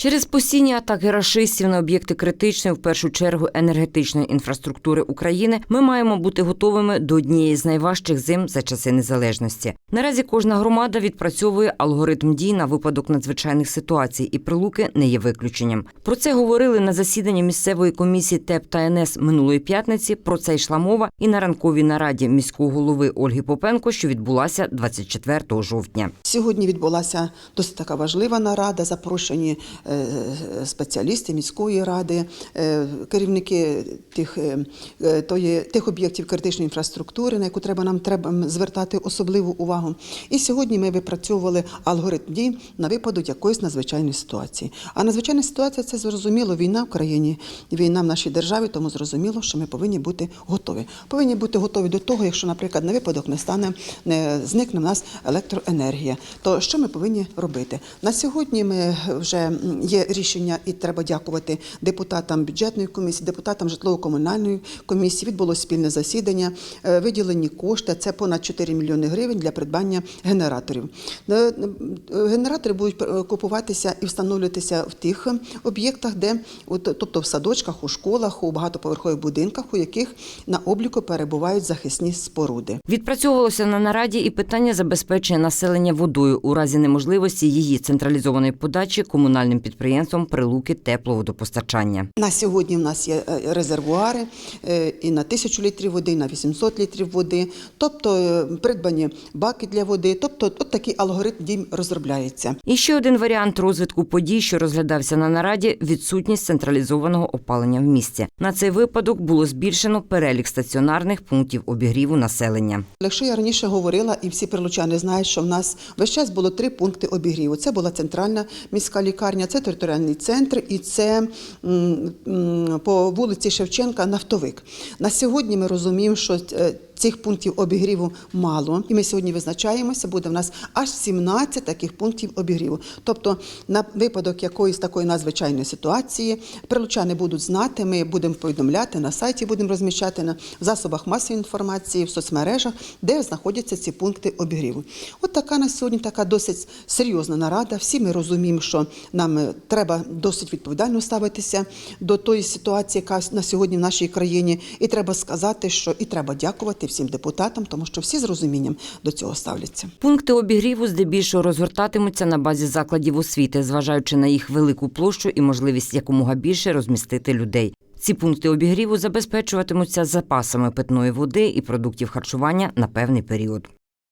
Через постійні атаки рашистів на об'єкти критичної, в першу чергу енергетичної інфраструктури України, ми маємо бути готовими до однієї з найважчих зим за часи незалежності. Наразі кожна громада відпрацьовує алгоритм дій на випадок надзвичайних ситуацій, і прилуки не є виключенням. Про це говорили на засіданні місцевої комісії ТЕП та НС минулої п'ятниці. Про це йшла мова і на ранковій нараді міського голови Ольги Попенко, що відбулася 24 жовтня. Сьогодні відбулася досить така важлива нарада. Запрошені е, спеціалісти міської ради, е, керівники тих, е, е, тої, тих об'єктів критичної інфраструктури, на яку треба нам треба звертати особливу увагу. І сьогодні ми випрацьовували алгоритм дій на випадок якоїсь надзвичайної ситуації. А надзвичайна ситуація це зрозуміло. Війна в країні, війна в нашій державі, тому зрозуміло, що ми повинні бути готові. Повинні бути готові до того, якщо, наприклад, на випадок не стане, не зникне в нас електроенергія, то що ми повинні робити? На сьогодні ми вже є рішення, і треба дякувати депутатам бюджетної комісії, депутатам житлово-комунальної комісії. Відбулося спільне засідання, е, виділені кошти. Це понад 4 мільйони гривень для придбання генераторів. Е, е, Генератори будуть купуватися і встановлюватися в тих об'єктах, де тобто в садочках, у школах, у багатоповерхових будинках, у яких на обліку перебувають захисні споруди. Відпрацьовувалося на нараді і питання забезпечення населення водою у разі неможливості її централізованої подачі комунальним підприємством прилуки тепловодопостачання. На сьогодні в нас є е, резервуари е, і на тисячу літрів води, і на 800 літрів води, тобто е, придбані баки для води. Тобто, от такий алгоритм дій розробляється. І ще один варіант розвитку подій, що розглядався на нараді відсутність централізованого опалення в місті. На цей випадок було збільшено перелік стаціонарних пунктів обігріву населення. Якщо я раніше говорила, і всі прилучани знають, що в нас весь час було три пункти обігріву. Це була центральна міська лікарня, це територіальний центр і це по вулиці Шевченка нафтовик. На сьогодні ми розуміємо, що е, Цих пунктів обігріву мало, і ми сьогодні визначаємося. Буде в нас аж 17 таких пунктів обігріву. Тобто, на випадок якоїсь такої надзвичайної ситуації, прилучани будуть знати. Ми будемо повідомляти на сайті, будемо розміщати на засобах масової інформації, в соцмережах, де знаходяться ці пункти обігріву. От така на сьогодні така досить серйозна нарада. Всі ми розуміємо, що нам е, треба досить відповідально ставитися до тої ситуації, яка на сьогодні в нашій країні. І треба сказати, що і треба дякувати всім депутатам, тому що всі з розумінням до цього ставляться. Пункти обігріву здебільшого розгортатимуться на базі закладів освіти, зважаючи на їх велику площу і можливість якомога більше розмістити людей. Ці пункти обігріву забезпечуватимуться запасами питної води і продуктів харчування на певний період.